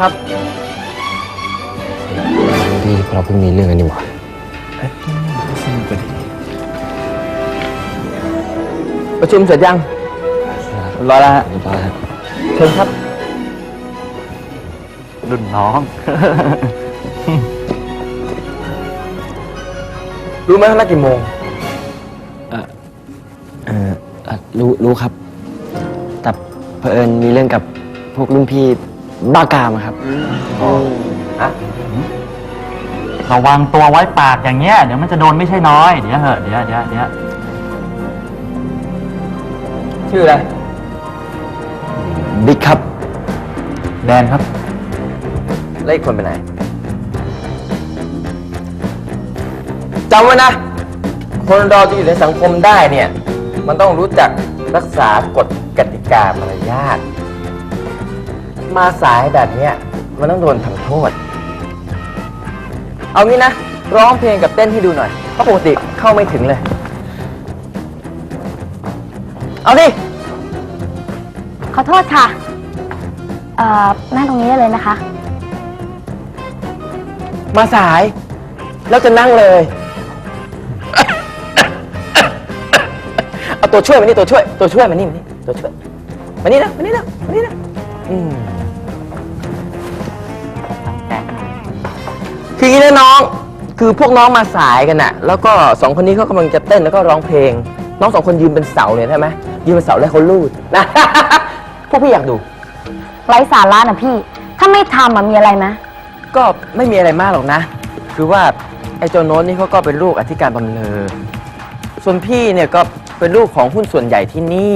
ครับ นี่เราเพิ่งมีเรื่องกันนี่หว่าประชุมเสร็จยังรอแล้วฮะเรียบร้อยแล้วเชิญครับ รุ่นน้อง รู้ไหมว่านัดกี่โมงเออเออเอ่อรู้รู้ครับ แต่เผอิญมีเรื่องกับพวกรุ่นพี่ บ้ากามอะครับ ระวังตัวไว้ปากอย่างเงี้ยเดี๋ยวมันจะโดนไม่ใช่น้อย เดี๋ยวเหอะเดี๋ยวเดี๋ยวเดี๋ยวชื่ออะไร บิ๊กครับ แดนครับแล้วอีกคนเป็นไหนจำไว้นะ คนเราจะอยู่ในสังคมได้เนี่ย มันต้องรู้จักรักษากฎกติกามารยาท มาสายแบบเนี้ยมันต้องโดนทำโทษ เอางี้นะ ร้องเพลงกับเต้นให้ดูหน่อยเพราะปกติเข้าไม่ถึงเลย เอาดิ ขอโทษค่ะเอ่อนั่งตรงนี้ได้เลยนะคะ มาสาย แล้วจะนั่งเลย เอาตัวช่วยมานี่ตัวช่วย ตัวช่วยมานี่มานี่ตัวช่วยมานี่นะมานี่นะมานี่นะอืม คืออย่างนี้นะน้องคือพวกน้องมาสายกันน่ะ แล้วก็สองคนนี้เขากำลังจะเต้นแล้วก็ร้องเพลง น้องสองคนยืนเป็นเสาเนี่ยใช่ไหมยืนเป็นเสาแล้วเขาลูดนะ พวกพี่อยากดู ไร้สาระนะพี่ ถ้าไม่ทำอะมีอะไรไหมก็ไม่มีอะไรมากหรอกนะ คือว่าไอ้เจ้าโน้ตนี่เขาก็เป็นลูกอธิการบำเรอส่วนพี่เนี่ยก็เป็นลูกของหุ้นส่วนใหญ่ที่นี่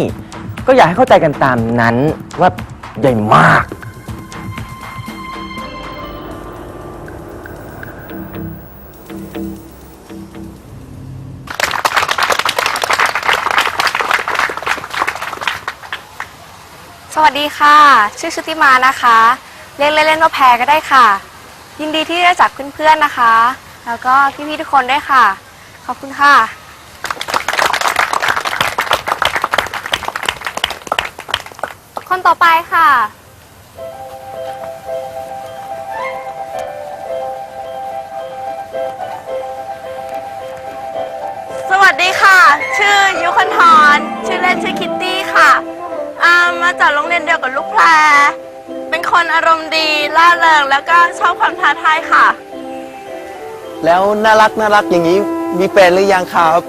ก็อยากให้เข้าใจกันตามนั้นว่าใหญ่มาก ค่ะ ชื่อชุติมานะคะ เรียกเล่นๆว่าแพรก็ได้ค่ะ ยินดีที่ได้จากเพื่อนๆนะคะ แล้วก็พี่ๆทุกคนด้วยค่ะ ขอบคุณค่ะ คนต่อไปค่ะ สวัสดีค่ะ ชื่อยุคนทรชื่อเล่นชื่อคิตตี้ค่ะ อ่ามาจากโรงเรียนเดียวกับลูกแพร เป็นคนอารมณ์ดีล่าเริงแล้วก็ชอบความท้าทายค่ะ แล้วน่ารักน่ารักอย่างนี้มีแฟนหรือยังครับ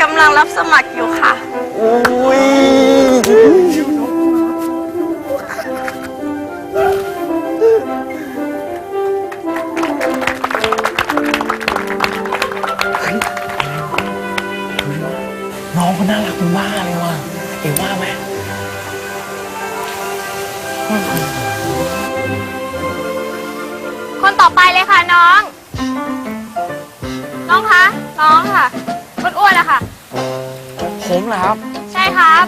กำลังรับสมัครอยู่ค่ะ อุ้ย เอ็งว่าไหมคนต่อไปเลยค่ะน้อง น้องคะน้องค่ะอ้วนๆอะค่ะ ผมเหรอครับ ใช่ครับ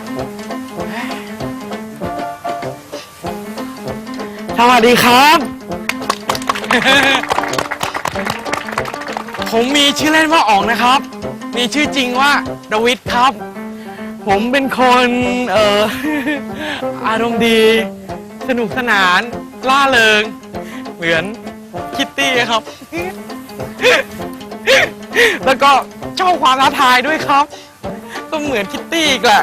สวัสดีครับ ผมมีชื่อเล่นว่าอ๋องนะครับ มีชื่อจริงว่าดวิดครับ ผมเป็นคนเอ่อ อารมณ์ดี สนุกสนานล่าเริง เหมือนคิตตี้ครับ แล้วก็ชอบความท้าทายด้วยครับ ก็เหมือนคิตตี้อีกแหละ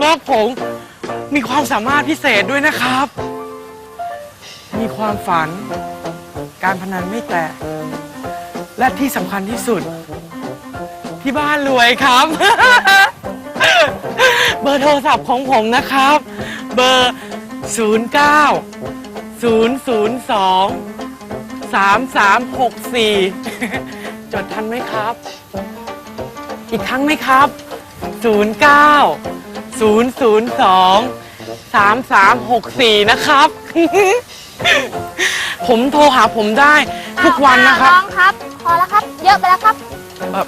แล้วผมมีความสามารถพิเศษด้วยนะครับ มีความฝัน การพนันไม่แตะและที่สำคัญที่สุด ที่บ้านรวยครับ เบอร์โทรศัพท์ของผมนะครับ เบอร์ 09 002 3364 จดทันไหมครับ อีกครั้งไหมครับ 09 002 3364 นะครับ ผมโทรหาผมได้ทุกวันนะครับ น้องครับ พอแล้วครับ เยอะไปแล้วครับ เอ่อ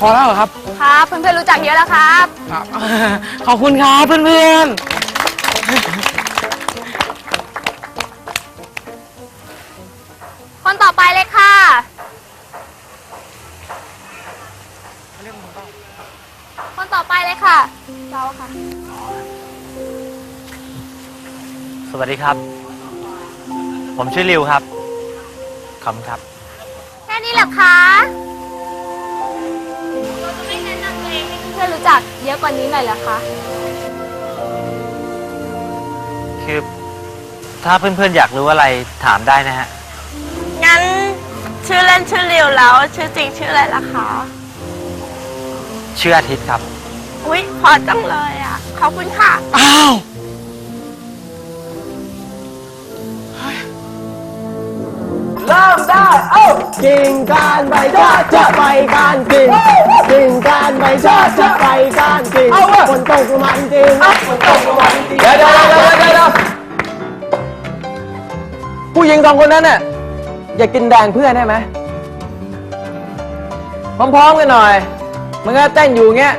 พอแล้วเหรอครับ ครับเพื่อนๆรู้จักเยอะแล้วครับ ครับ ขอบคุณครับเพื่อนๆคนต่อไปเลยค่ะ คนต่อไปเลยค่ะ เราค่ะ สวัสดีครับ ผมชื่อริวครับ ขอบคุณครับ แค่นี้เหรอคะ พื่อนรู้จักเยอะกว่านี้หน่อยเหรอคะคือถ้าเพื่อนๆอยากรู้อะไรถามได้นะฮะ งั้นชื่อเล่นชื่อริวแล้ว ชื่อจริงชื่ออะไรล่ะคะ ชื่ออาทิตย์ครับ อุ๊ยพอจังเลยอะ ขอบคุณค่ะ อ้าว เริ่มได้เอ้า กิ่งการใบชาจะไปการกิ่งกิ่งการใบชาจะไปการกิ่งฝนตกมันจริงฝนตกมันจริงเดี๋ยวเดี๋ยวเดี๋ยวเดี๋ยวเดี๋ยวผู้หญิงสองคนนั้นน่ะอย่ากินแดงเพื่อนได้ไหมพร้อมๆกันหน่อย มันก็เต้นอยู่เงี้ย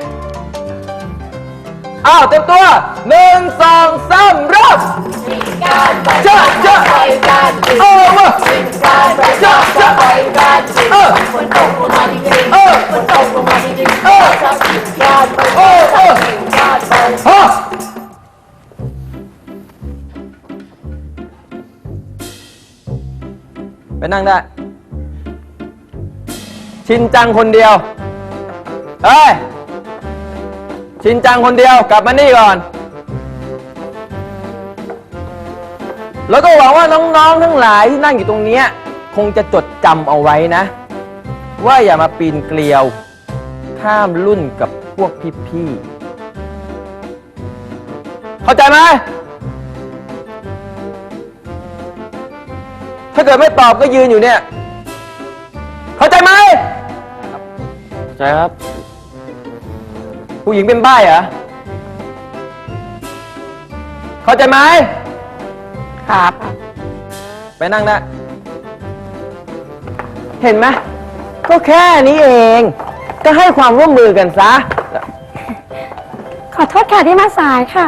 อ้าวเต็มตัวหนึ่งสองสามเริ่มเจ้าจ้าเออมาจ้าจ้าเออฝนตกลงมาจริงเออฝนตกลงมาจริงเออเออเออฮะไปนั่งได้ ชินจังคนเดียว เฮ้ย ชินจังคนเดียว กลับมานี่ก่อน แล้วก็หวังว่าน้องๆทั้งหลายที่นั่งอยู่ตรงเนี้ยคงจะจดจำเอาไว้นะ ว่าอย่ามาปีนเกลียว ข้ามรุ่นกับพวกพี่ๆ เข้าใจไหมถ้าเกิดไม่ตอบก็ยืนอยู่เนี่ย เข้าใจไหมใช่ครับ ผู้หญิงเป็นใบ้เหรอ เข้าใจไหม ครับ ไปนั่งได้ เห็นไหมก็แค่นี้เอง ก็ให้ความร่วมมือกันซะ ขอโทษค่ะที่มาสายค่ะ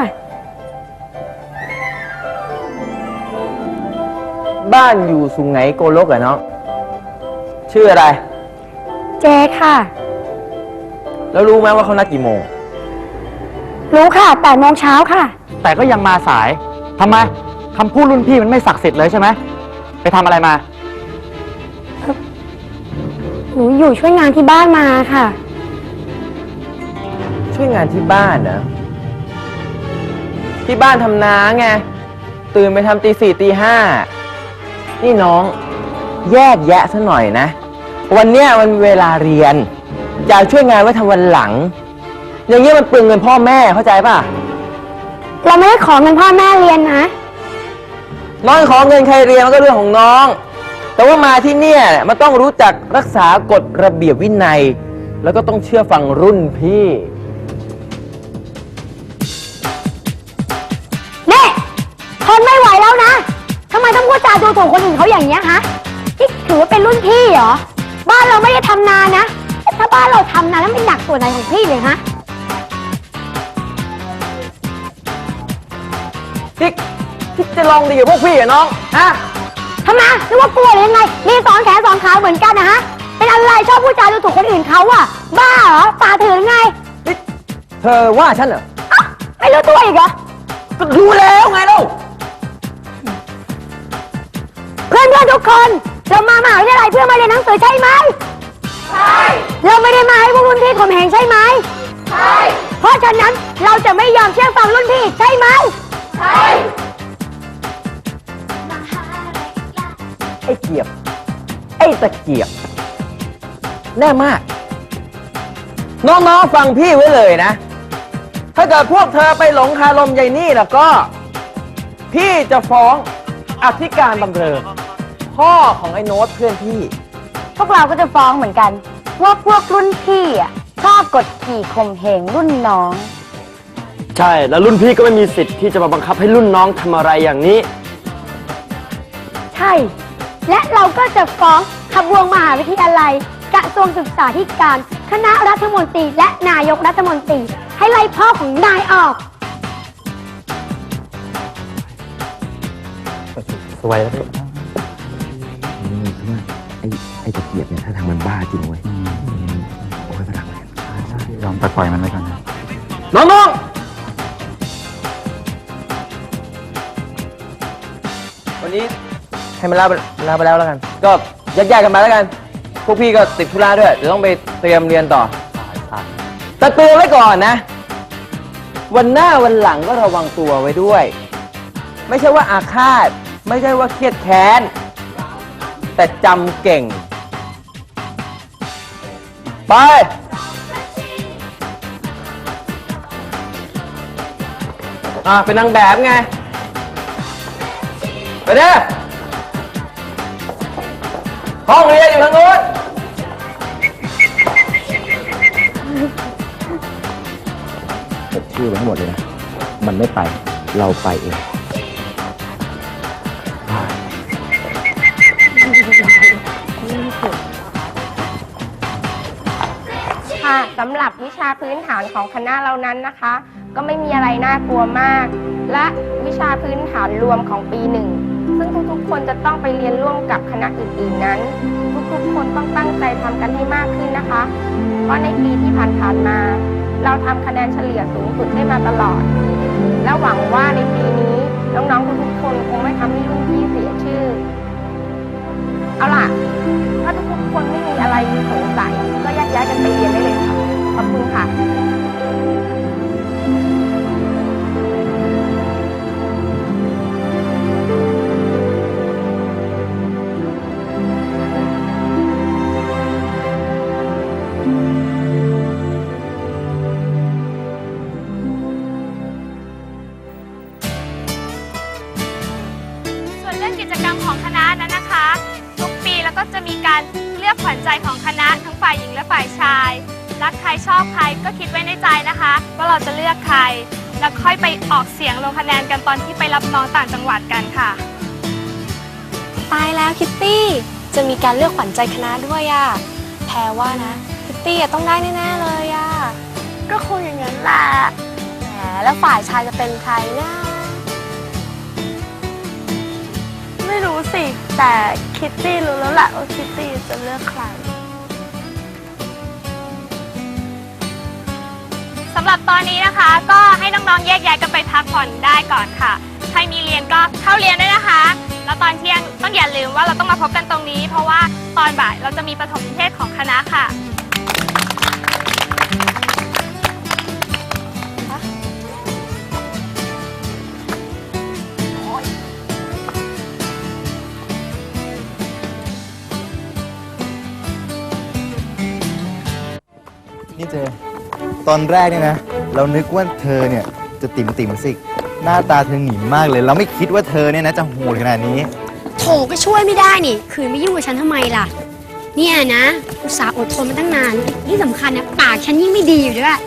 บ้านอยู่สุงไหงโกลกเหรอน้อง ชื่ออะไร เจค่ะ แล้วรู้ไหมว่าเขานัดกี่โมง รู้ค่ะแปดโมงเช้าค่ะ แต่ก็ยังมาสายทำไม คำพูดรุ่นพี่มันไม่ศักดิ์สิทธิ์เลยใช่ไหม ไปทำอะไรมา หนูอยู่ช่วยงานที่บ้านมาค่ะ ช่วยงานที่บ้านนะที่บ้านทำนาไง ตื่นไปทำตีสี่ตีห้า นี่น้อง แยกแยะซะหน่อยนะ วันเนี้ยมันเวลาเรียน จะเอาช่วยงานไว้ทำวันหลัง อย่างเงี้ยมันเปลืองเงินพ่อแม่เข้าใจป่ะ เราไม่ได้ขอเงินพ่อแม่เรียนนะ น้องขอเงินใครเรียนมันก็เรื่องของน้อง แต่ว่ามาที่เนี่ยมันต้องรู้จักรักษากฎระเบียบวินัย แล้วก็ต้องเชื่อฟังรุ่นพี่ นี่ทนไม่ไหวแล้วนะทำไมต้องพูดจาดูถูกคนอื่นเขาอย่างเงี้ยฮะนี่ถือว่าเป็นรุ่นพี่เหรอ บ้านเราไม่ได้ทำนานะ ถ้าบ้านเราทำนาแล้วไม่หนักส่วนไหนของพี่เลยฮะที่ที่ จะลองดีกับพวกพี่อะน้องฮะทำไมนึกว่ากลัวหรือยังไง มีสองแขนสองขาเหมือนกันนะฮะ เป็นอะไรชอบพูดจาดูถูกคนอื่นเขาอะบ้าเหรอตาถือหรือไงนี่เธอว่าฉันเหรออ๊ะไม่รู้ตัวอีกเหรอ ก็รู้แล้วไงเล่าเพื่อนเพื่อนๆทุกคน เรามามหาวิทยาลัยเพื่อมาเรียนหนังสือใช่ไหม ใช่ เราไม่ได้มาให้พวกรุ่นพี่ข่มเหงใช่ไหม ใช่ เพราะฉะนั้นเราจะไม่ยอมเชื่อฟังรุ่นพี่ใช่ไหม ใช่ ไอ้เกียบ ไอ้ตะเกียบ แน่มาก น้องๆฟังพี่ไว้เลยนะ ถ้าเกิดพวกเธอไปหลงคารมยายนี่แล้วก็ พี่จะฟ้องอธิการบำเรอพ่อของไอ้โน้ตเพื่อนพี่ พวกเราก็จะฟ้องเหมือนกัน ว่าพวกรุ่นพี่อะชอบกดขี่ข่มเหงรุ่นน้อง ใช่แล้วรุ่นพี่ก็ไม่มีสิทธิ์ที่จะมาบังคับให้รุ่นน้องทำอะไรอย่างนี้ ใช่ และเราก็จะฟ้องขบวงมหาวิทยาลัย กระทรวงศึกษาธิการ คณะรัฐมนตรีและนายกรัฐมนตรี ให้ไล่พ่อของนายออก สวยแล้วพี่ไอ้ไอ้ตะเกียบเนี่ยถ้าทางมันบ้าจริงเว้ยโอ้ยประดักเลยยอมปล่อยมันไปก่อนนะน้องๆนี้ ให้มันลาไปลาไปแล้วแล้วกัน ก็แยกๆกันมาแล้วกัน พวกพี่ก็ติดธุระด้วยเดี๋ยวต้องไปเตรียมเรียนต่อแต่เตือนไว้ก่อนนะ วันหน้าวันหลังก็ระวังตัวไว้ด้วย ไม่ใช่ว่าอาฆาต ไม่ใช่ว่าเครียดแค้น แต่จำเก่ง ไปอะเป็นนางแบบไง ไปเด้อ ห้องเรียนอยู่ทางโน้นจดชื่อไว้ให้หมดเลยนะ มันไม่ไป เราไปเอง ค่ะสำหรับวิชาพื้นฐานของคณะเรานั้นนะคะ ก็ไม่มีอะไรน่ากลัวมาก และวิชาพื้นฐานรวมของปีหนึ่ง ซึ่งทุกๆคนจะต้องไปเรียนร่วมกับคณะอื่นๆนั้น ทุกๆคนต้องตั้งใจทำกันให้มากขึ้นนะคะ เพราะในปีที่ผ่านๆมา เราทำคะแนนเฉลี่ยสูงสุดได้มาตลอด และหวังว่าในปีนี้น้องๆทุกๆคนคงไม่ทำให้รุ่นพี่เสียชื่อ เอาล่ะ ถ้าทุกๆคนไม่มีอะไรสงสัยก็แยกย้ายกันไปเรียนได้เลยค่ะขอบคุณค่ะ ก็จะมีการเลือกขวัญใจของคณะทั้งฝ่ายหญิงและฝ่ายชาย รักใครชอบใครก็คิดไว้ในใจนะคะ ว่าเราจะเลือกใคร แล้วค่อยไปออกเสียงลงคะแนนกันตอนที่ไปรับน้องต่างจังหวัดกันค่ะ ตายแล้วคิตตี้ จะมีการเลือกขวัญใจคณะด้วยอะแพรว่านะคิตตี้อะต้องได้แน่ๆเลยอะก็คงอย่างนั้นแหละแหมแล้วฝ่ายชายจะเป็นใครนะ ไม่รู้สิ แต่คิตตี้รู้แล้วแหละว่าคิตตี้จะเลือกใครสำหรับตอนนี้นะคะ ก็ให้น้องๆแยกย้ายกันไปพักผ่อนได้ก่อนค่ะ ใครมีเรียนก็เข้าเรียนด้วยนะคะ แล้วตอนเที่ยงต้องอย่าลืมว่าเราต้องมาพบกันตรงนี้ เพราะว่าตอนบ่ายเราจะมีปฐมนิเทศของคณะค่ะ ตอนแรกเนี่ยนะ เรานึกว่าเธอเนี่ยจะติ่มติ่มๆสิหน้าตาเธอหนีมากเลย เราไม่คิดว่าเธอเนี่ยนะจะโหดขนาดนี้ โถก็ช่วยไม่ได้นี่ คืนไม่ยุ่งกับฉันทำไมล่ะ เนี่ยนะ อุตส่าห์อดทนมาตั้งนาน ที่สำคัญนะปากฉันยิ่งไม่ดีอยู่ด้วย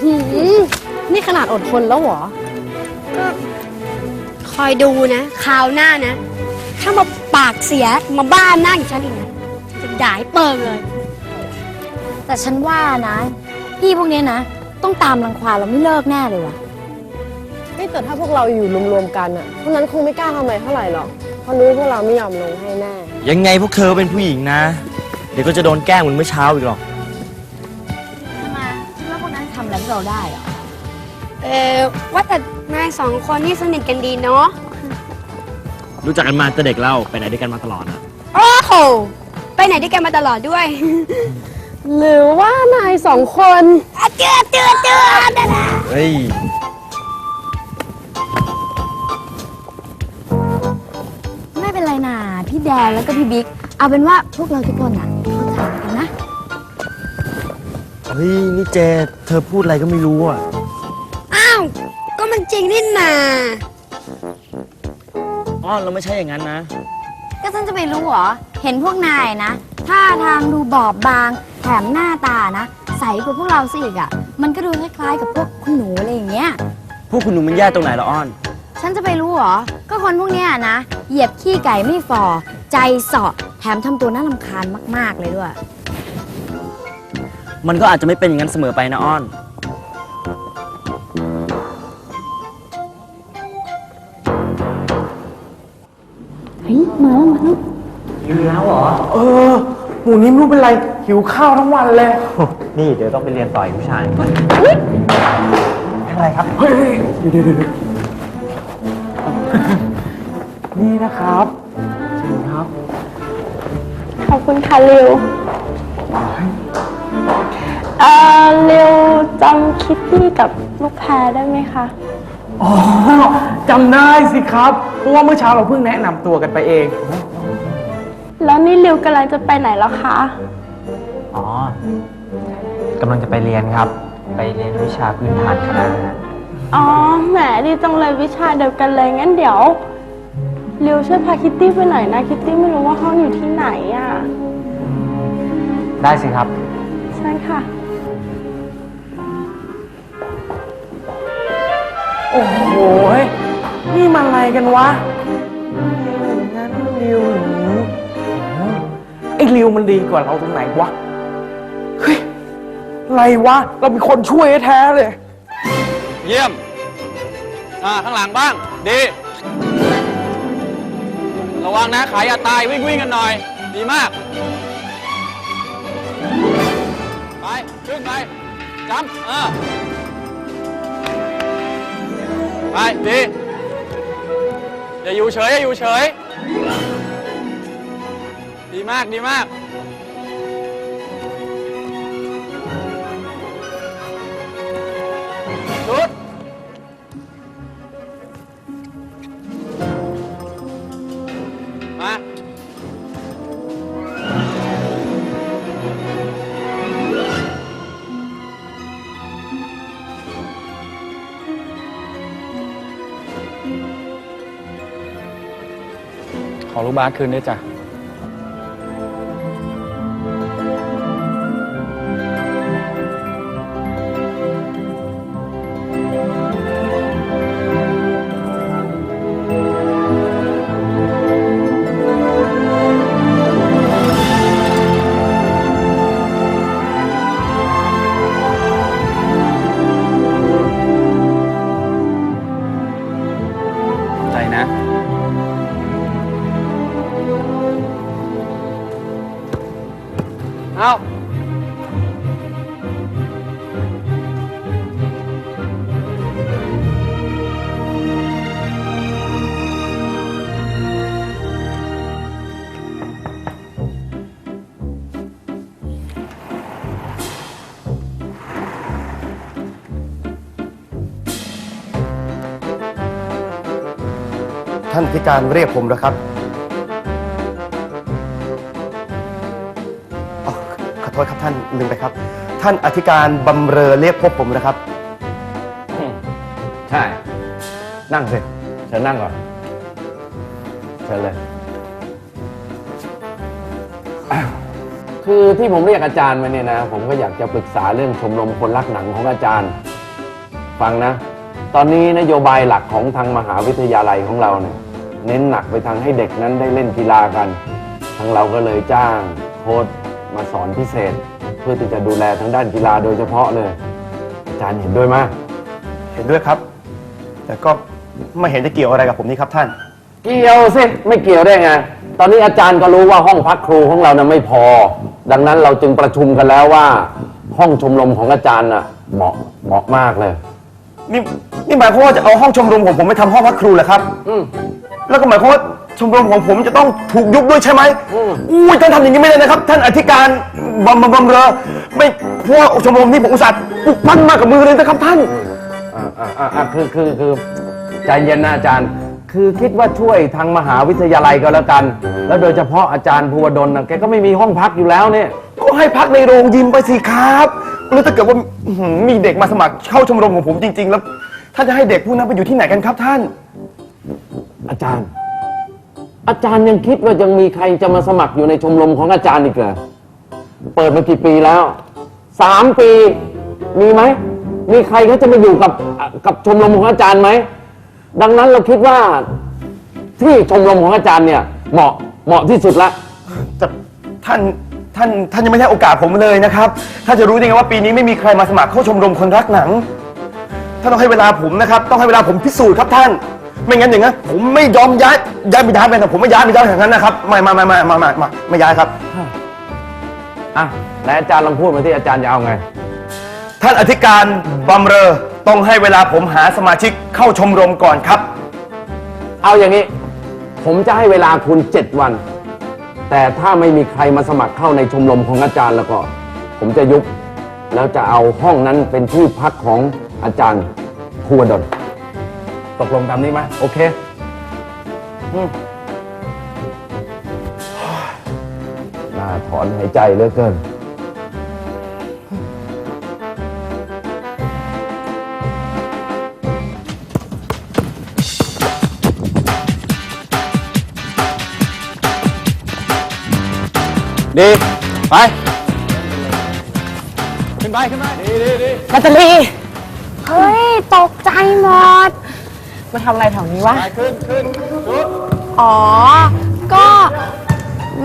หืมนี่ขนาดอดทนแล้วเหรอ ก็คอยดูนะคราวหน้านะ ถ้ามาปากเสียมาบ้าหน้าอย่างฉันอีกนะฉันจะด่าให้เปิงเลย แต่ฉันว่านะ พี่พวกเนี้ยนะ ต้องตามรังควานเราไม่เลิกแน่เลยว่ะไม่แต่ถ้าพวกเราอยู่รวมๆกันอะพวกนั้นคงไม่กล้าทำอะไรเท่าไหร่หรอกเพราะรู้พวกเราไม่ยอมลงให้แน่ ยังไงพวกเธอเป็นผู้หญิงนะ เดี๋ยวก็จะโดนแกล้งเหมือนเมื่อเช้าอีกหรอกทำไมคิดว่าพวกนั้นทำอะไรพวกเราได้เหรอเออว่าแต่นายสองคนนี่สนิทกันดีเนาะรู้จักกันมาแต่เด็กเล่าไปไหนด้วยกันมาตลอดอะโอ้โหไปไหนด้วยกันมาตลอดด้วย หรือว่านายสองคนเจือเจือเจือนะนะเฮ้ยไม่เป็นไรนะพี่แดนแล้วก็พี่บิ๊ก เอาเป็นว่าพวกเราทุกคนอะเข้าใจกันนะ เฮ้ยนี่เจเธอพูดอะไรก็ไม่รู้อะ อ้าว ก็มันจริงนี่นาอ๋อเราไม่ใช่อย่างนั้นนะ ก็ฉันจะไปรู้เหรอ เห็นพวกนายนะท่าทางดูบอบบาง แถมหน้าตานะ ใสกว่าพวกเราสิอีกอะ มันก็ดูคล้ายๆกับพวกคุณหนูอะไรอย่างเงี้ย พวกคุณหนูมันแย่ตรงไหนละอ้อน ฉันจะไปรู้เหรอ ก็คนพวกเนี้ยนะ เหยียบขี้ไก่ไม่ฟอ ใจเสาะแถมทำตัวน่ารำคาญมาก ๆ เลยด้วย มันก็อาจจะไม่เป็นอย่างนั้นเสมอไปนะอ้อนเออ หมูนิ่มรู้เป็นไร หิวข้าวทั้งวันเลย นี่เดี๋ยวต้องไปเรียนต่ออีกผู้ชายอะไรครับ เฮ้ยเดี๋ยวเดี๋ยวเดี๋ยวนี่นะครับเชิญครับขอบคุณค่ะริวเอ่อริวจำคิตตี้กับลูกแพรได้ไหมคะ อ๋อจำได้สิครับ เพราะว่าเมื่อเช้าเราเพิ่งแนะนำตัวกันไปเอง แล้วนี่ริวกำลังจะไปไหนแล้วคะ อ๋อกำลังจะไปเรียนครับ ไปเรียนวิชาพื้นฐานคณะฮะอ๋อ แหมดีจังเลยวิชาเดียวกันเลย งั้นเดี๋ยวริวช่วยพาคิตตี้ไปหน่อยนะ คิตตี้ไม่รู้ว่าห้องอยู่ที่ไหนอะได้สิครับใช่ค่ะ โอ้โหยนี่มันอะไรกันวะงั้นริวหนูไอ้ริวมันดีกว่าเราตรงไหนวะ เฮ้ยอะไรวะ เราเป็นคนช่วยแท้ๆเลย เยี่ยม อ่า ข้างหลังบ้าง ดี ระวังนะ ขายอย่าตาย วิ่งวิ่งกันหน่อย ดีมาก ไป ขึ้นไปจำเออไป ดี อย่าอยู่เฉย อย่าอยู่เฉย ดีมาก ดีมาก ชุดมาขอลูกบาสคืนด้วยจ้ะ ที่การเรียกผมแล้วครับอ๋อขอโทษครับท่านลืมไปครับ ท่านอธิการบำเรอเรียกพบผมนะครับ ใช่ นั่งสิเชิญนั่งก่อนเชิญเลย คือที่ผมเรียกอาจารย์มาเนี่ยนะ ผมก็อยากจะปรึกษาเรื่องชมรมคนรักหนังของอาจารย์ ฟังนะ ตอนนี้นโยบายหลักของทางมหาวิทยาลัยของเราเนี่ย เน้นหนักไปทางให้เด็กนั้นได้เล่นกีฬากัน ทางเราก็เลยจ้างโค้ชมาสอนพิเศษ เพื่อที่จะดูแลทางด้านกีฬาโดยเฉพาะเลยอาจารย์เห็นด้วยไหมเห็นด้วยครับ แต่ก็ไม่เห็นจะเกี่ยวอะไรกับผมนี่ครับท่าน เกี่ยวสิไม่เกี่ยวได้ไง ตอนนี้อาจารย์ก็รู้ว่าห้องพักครูของเรานะไม่พอ ดังนั้นเราจึงประชุมกันแล้วว่า ห้องชมรมของอาจารย์น่ะเหมาะเหมาะมากเลย นี่นี่หมายความว่าจะเอาห้องชมรมของผมไปทำห้องพักครูเหรอครับ อืม แล้วก็หมายความว่าชมรมของผมจะต้องถูกยุบด้วยใช่ไหมอืมอุ้ยท่านทำอย่างนี้ไม่ได้นะครับ ท่านอธิการบำบำบำเรอไม่เพราะว่าชมรมนี้ผมอุตส่าห์ปลุกปั้นมากับมือเลยนะครับท่าน อ่าอ่าอ่าอ่าคือคือคือใจเย็นนะอาจารย์ คือคิดว่าช่วยทางมหาวิทยาลัยก็แล้วกัน แล้วโดยเฉพาะอาจารย์ภูวดลนะแกก็ไม่มีห้องพักอยู่แล้วเนี่ย ก็ให้พักในโรงยิมไปสิครับแล้วถ้าเกิดว่าอื้อหือมีเด็กมาสมัครเข้าชมรมของผมจริง ๆ แล้วท่านจะให้เด็กพวกนั้นไปอยู่ที่ไหนกันครับท่าน อาจารย์ อาจารย์ยังคิดว่ายังมีใครจะมาสมัครอยู่ในชมรมของอาจารย์อีกเหรอเปิดมากี่ปีแล้วสามปี มีไหม มีใครเขาจะมาอยู่กับกับชมรมของอาจารย์ไหม ดังนั้นเราคิดว่าที่ชมรมของอาจารย์เนี่ย เหมาะเหมาะที่สุดละ แต่ท่านท่านท่านยังไม่ให้โอกาสผมเลยนะครับ ถ้านจะรู้ได้ไงว่าปีนี้ไม่มีใครมาสมัครเข้าชมรมคนรักหนัง ท่านต้องให้เวลาผมนะครับ ต้องให้เวลาผมพิสูจน์ครับท่าน ไม่งั้นอย่างนั้นผมไม่ยอมย้ายย้ายไปย้ายไปแต่ผมไม่ย้ายไปย้ายอย่างนั้นนะครับไม่ไม่ไม่ไม่ไม่ไม่ไม่ไม่ย้ายครับ อะไหนอาจารย์ลองพูดมาที่อาจารย์จะเอาไง ท่านอธิการบำเรอต้องให้เวลาผมหาสมาชิกเข้าชมรมก่อนครับ เอาอย่างนี้ ผมจะให้เวลาคุณเจ็ดวัน แต่ถ้าไม่มีใครมาสมัครเข้าในชมรมของอาจารย์แล้วก็ ผมจะยุบแล้วจะเอาห้องนั้นเป็นที่พักของอาจารย์ภูวดล ตกลงตามนี้ไหมโอเคอืมน่าถอนหายใจเหลือเกิน ดีไปขึ้นไปขึ้นไปดีดีดีนาตาลีเฮ้ย ตกใจหมด มาทำอะไรแถวนี้วะ ขึ้นขึ้นชุดอ๋อ ก็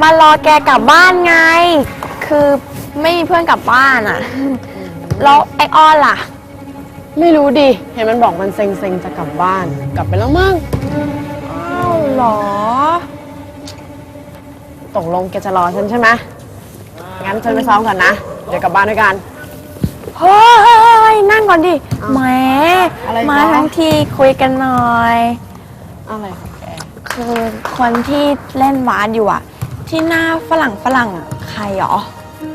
มารอแกกลับบ้านไง คือไม่มีเพื่อนกลับบ้านอะแล้วไอออนล่ะ ไม่รู้ดิ เห็นมันบอกมันเซ็งๆจะกลับบ้าน กลับไปแล้วมั้ง อ้าวเหรอ ตกลงแกจะรอฉันใช่ไหมงั้นฉันไปซ้อมก่อนนะ เดี๋ยวกลับบ้านด้วยกัน เฮ้ย นั่งก่อนดิแหมอะไรมาคะทั้งทีคุยกันหน่อย อะไรของแกคือคนที่เล่นวาดอยู่อะที่หน้าฝรั่งฝรั่งอะใครหรอ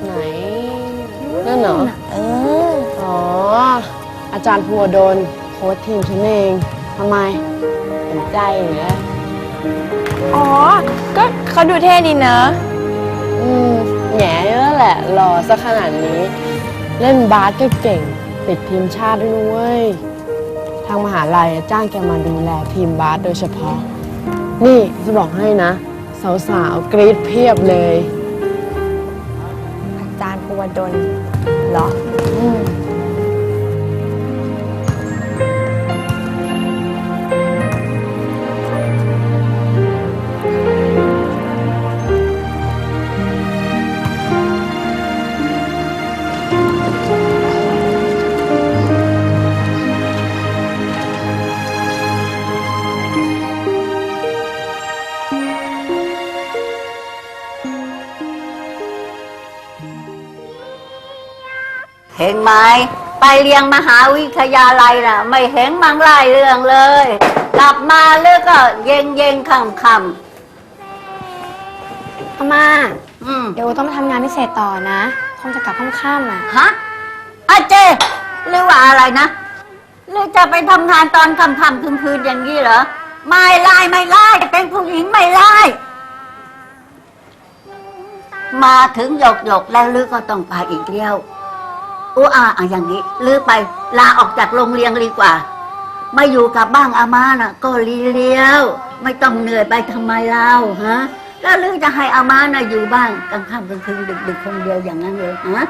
ไหนนั่นเหรอเอออ๋อ อาจารย์ภูวดลโค้ชทีมฉันเองทำไมสนใจอย่างเงี้ยอ๋อ ก็เขาดูเท่ดีเนอะอืมแหง่แล้วแหละหล่อซะขนาดนี้ เล่นบาสก็เก่ง ติดทีมชาติด้วยนุ้ยทางมหาลัยจ้างแกมาดูแลทีมบาสโดยเฉพาะ นี่จะบอกให้นะ สาวๆ กรี๊ดเพียบเลย อาจารย์ภูวดลเหรอ เห็นไหมไปเรียนมหาวิทยาลัยน่ะ ไม่เห็นมังไล่เรื่องเลย กลับมาเลือกก็เย็นเย็นๆค่ำค่อาม่าำอืมเดี๋ยวต้องไปทำงานพิเศษต่อนะ คงจะกลับค่ำๆอะ ฮะอาเจหรือว่าอะไรนะหรือจะไปทำงานตอนค่ำๆคืนๆอย่างนี้เหรอไม่ไล่ไม่ไล่เป็นผู้หญิงไม่ไล่มาถึงหยกหยกๆแล้วลือก็ต้องไปอีกเลี้ยว อู้อาอะอย่างนี้ลือไปลาออกจากโรงเรียนดีกว่า มาอยู่กับบ้างอาม่าน่ะ ก็รีเลี้ยว ไม่ต้องเหนื่อยไปทำไมเล่าฮะแล้วลือจะให้อาม่าน่ะอยู่บ้างกลางค่ำกลางคืนดึกๆคนเดียวอย่างนั้นเลยฮะ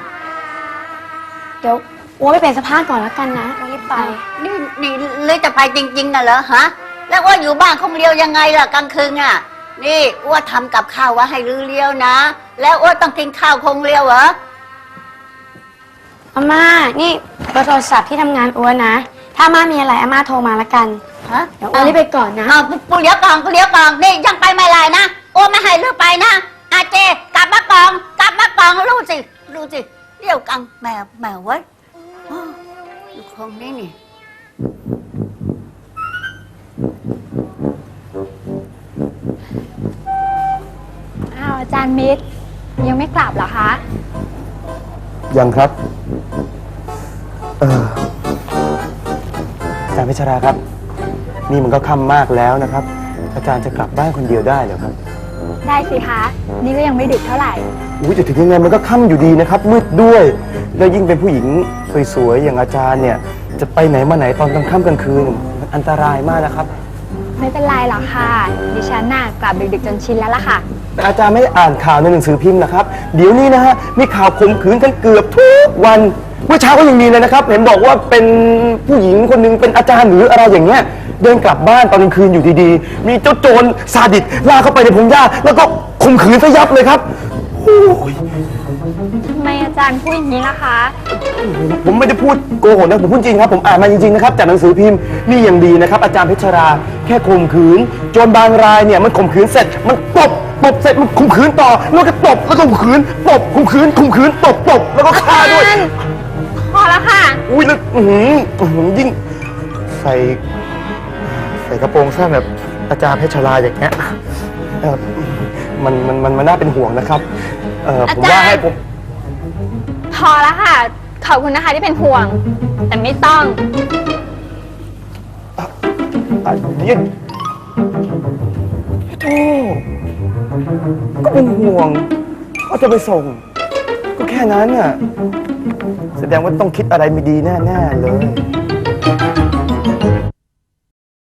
เดี๋ยวอ้วไปเปลี่ยนเสภาพก่อนแล้วกันนะต้องรีบไป นี่นี่เลยจะไปจริง ๆน่ะเหรอฮะแล้วว่าอยู่บ้านคนเดียวยังไงล่ะกลางคืนอะ นี่อ้วทำกับข้าวไว้ให้ลือเลี้ยวนะ แล้วอ้วต้องกินข้าวคงเลี้ยวเหรอ อาม่า นี่เบอร์โทรศัพท์ที่ทำงานอ้วนนะ ถ้าอาม่ามีอะไรอาม่าโทรมาละกัน ฮะเดี๋ยวอ้วนรีบไปก่อนนะ เอากูเลี้ยวก่อนกูเลี้ยวก่อนนี่ยังไปไม่ไรนะอ้วไม่ให้ลือไปนะอาเจกลับมาก่อนกลับมาก่อนรู้สิรู้สิเลี้ยวกังแมวแมวเว้ยอ้าวอยู่คงนี่นี่อ้าวอาจารย์มิตรยังไม่กลับเหรอคะ ยังครับเอออาจารย์พิชราครับ นี่มันก็ค่ำมากแล้วนะครับ อาจารย์จะกลับบ้านคนเดียวได้เหรอครับได้สิคะ นี่ก็ยังไม่ดึกเท่าไหร่ อุ้ยแต่ถึงยังไงมันก็ค่ำอยู่ดีนะครับ มืดด้วย แล้วยิ่งเป็นผู้หญิงสวยๆอย่างอาจารย์เนี่ย จะไปไหนมาไหนตอนกลางค่ำกลางคืนมันอันตรายมากนะครับ ไม่เป็นไรหรอกค่ะ ดิฉันน่ะกลับดึกๆจนชินแล้วล่ะค่ะ แต่อาจารย์ไม่ได้อ่านข่าวในหนังสือพิมพ์นะครับ เดี๋ยวนี้นะฮะมีข่าวข่มขืนกันเกือบทุกวันเมื่อเช้าก็ยังมีเลยนะครับ เห็นบอกว่าเป็นผู้หญิงคนหนึงเป็นอาจารย์หรืออะไรอย่างเงี้ยเดินกลับบ้านตอนกลางคืนอยู่ดีๆ มีเจ้าโจรซาดิสลากเข้าไปในพงหญ้าแล้วก็ข่มขืนซะยับเลยครับโอ้ยทำไมอาจารย์พูดอย่างนี้ล่ะคะ ผมไม่ได้พูดโกหกนะผมพูดจริงครับ ผมอ่านมาจริงๆนะครับจากหนังสือพิมพ์นี่ยังดีนะครับ อาจารย์เพชรราแค่ข่มขืนโจรบางรายเนี่ยมันข่มขืนเสร็จมันตบ ตบเสร็จมันข่มขืนต่อแล้วก็ตบแล้วก็ข่มขืนตบข่มขืนข่มขืนตบตบแล้วก็ฆ่าด้วย พอแล้วค่ะ อุ้ยแล้วอื้อหืออื้อหือยิ่งใส่ใส่กระโปรงสั้นแบบอาจารย์เพชรลาอย่างเงี้ยเออมันมันมันมันน่าเป็นห่วงนะครับเออผมว่าให้ผมพอแล้วค่ะ ขอบคุณนะคะที่เป็นห่วง แต่ไม่ต้อง อะเดี๋ยวโธ่ ก็เป็นห่วงก็จะไปส่ง ก็แค่นั้นน่ะแสดงว่าต้องคิดอะไรไม่ดีแน่ๆเลย